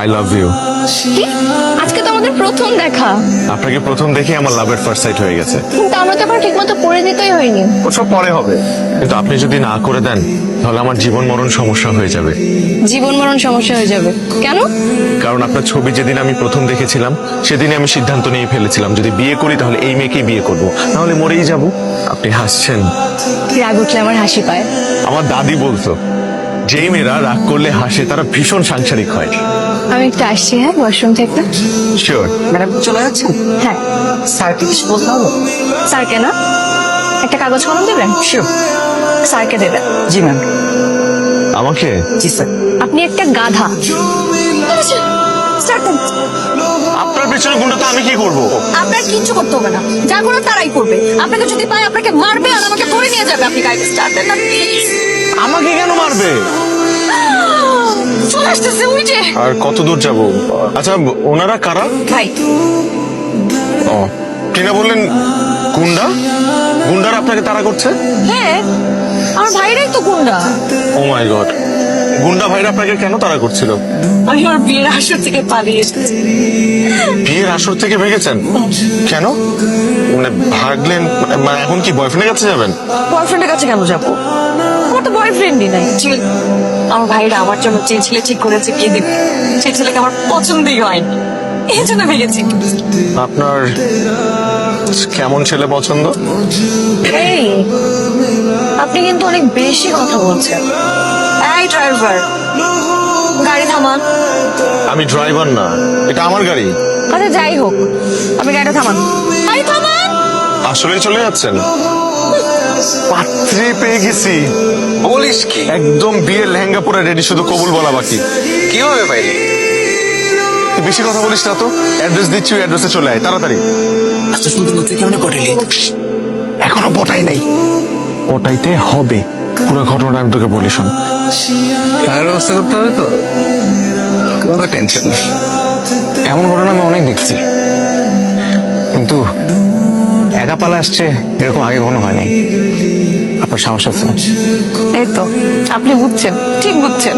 I love you কি? আজকে তো আমাদের প্রথম দেখা। আপনাকে প্রথম দেখে আমার লাভের ফার্স্ট সাইট হয়ে গেছে। কিন্তু আমরা তো এখন ঠিক মতো পরিচিতই হয়নি। ওসব পরে হবে। কিন্তু আপনি যদি না করে দেন তাহলে আমার জীবন মরণ সমস্যা হয়ে যাবে। জীবন মরণ সমস্যা হয়ে যাবে। কেন? কারণ আপনার ছবি যেদিন আমি প্রথম দেখেছিলাম সেদিনই আমি সিদ্ধান্ত নিয়ে ফেলেছিলাম যদি বিয়ে করি তাহলে এই মেয়েকেই বিয়ে করব। নাহলে মরেই যাব। আপনি হাসছেন। রাগ উঠলে আমার হাসি পায়। আমার দাদি বলতো যেই মেয়েরা রাগ করলে হাসে তারা ভীষণ সাংসারিক হয়। আমি একটু আসছি হ্যাঁ? ওয়াশরুম থেকে? শিওর ম্যাডাম চলে যাচ্ছেন? হ্যাঁ। স্যারকে কিছু বলতে হবে? স্যারকে না? একটা কাগজ কলম দেবেন? শিওর স্যারকে দেবেন? জি ম্যাম। আমাকে? জি স্যার। আপনি একটা গাধা। আপনার পেছনে গুণটা তো আমি কি করব? আপনার কিচ্ছু করতে হবে না। যা করে তারাই করবে। আপনাকে যদি পায় আপনাকে মারবে আর আমাকে ধরে নিয়ে যাবে। আপনি গাড়ি স্টার্ট দেন না প্লিজ আমাকে কেন মারবে? চলে আসতেছে ওই যে। আর কত দূর যাব? আচ্ছা ওনারা কারা? ভাই। ও কিনা বললেন গুন্ডা? গুন্ডারা আপনাকে তাড়া করছে? হ্যাঁ আমার ভাইরাই তো গুন্ডা। ও মাই গড গুন্ডা ভাইরা আপনাকে কেন তাড়া করছিল? আমি আমার বিয়ের আসর থেকে পালিয়ে এসেছি। বিয়ের আসর থেকে ভেগেছেন কেন? মানে ভাগলেন মানে এখন কি বয়ফ্রেন্ডের কাছে যাবেন? বয়ফ্রেন্ডের কাছে কেন যাব? আমার তো বয়ফ্রেন্ডই নাই। আমার ভাইরা আমার জন্য যে ছেলে ঠিক করেছে বিয়ে দিবে? সেই ছেলেকে আমার পছন্দই হয়নি। এই জন্য ভেঙেছি আপনার কেমন ছেলে পছন্দ? এই আপনি কিন্তু অনেক বেশি কথা বলছেন। এই ড্রাইভার গাড়ি থামান। আমি ড্রাইভার না এটা আমার গাড়ি। আচ্ছা যাই হোক আপনি গাড়িটা থামান। গাড়ি থামান। আসলে চলে যাচ্ছেন? পাত্রী পেয়ে গেছি। বলিস কি? একদম বিয়ের লেহেঙ্গা পরে রেডি শুধু কবুল বলা বাকি। কীভাবে পাইলি তুই বেশি কথা বলিস না তো। অ্যাড্রেস দিচ্ছি অ্যাড্রেসে চলে আয় তাড়াতাড়ি। আচ্ছা সুন্দর তুই কেমন পটাইলি এখনও পটাই নাই। পটাইতে হবে। পুরো ঘটনাটা আমি তোকে বলি শোন। টাকার ব্যবস্থা করতে হবে তো? কোনো টেনশন নেই। এমন ঘটনা আমি অনেক দেখছি। কিন্তু পালা আসছে। এরকম আগে কোনো হয়নি। আপনার সাহস আছে। এই তো, আপনি বুঝছেন, ঠিক বুঝছেন।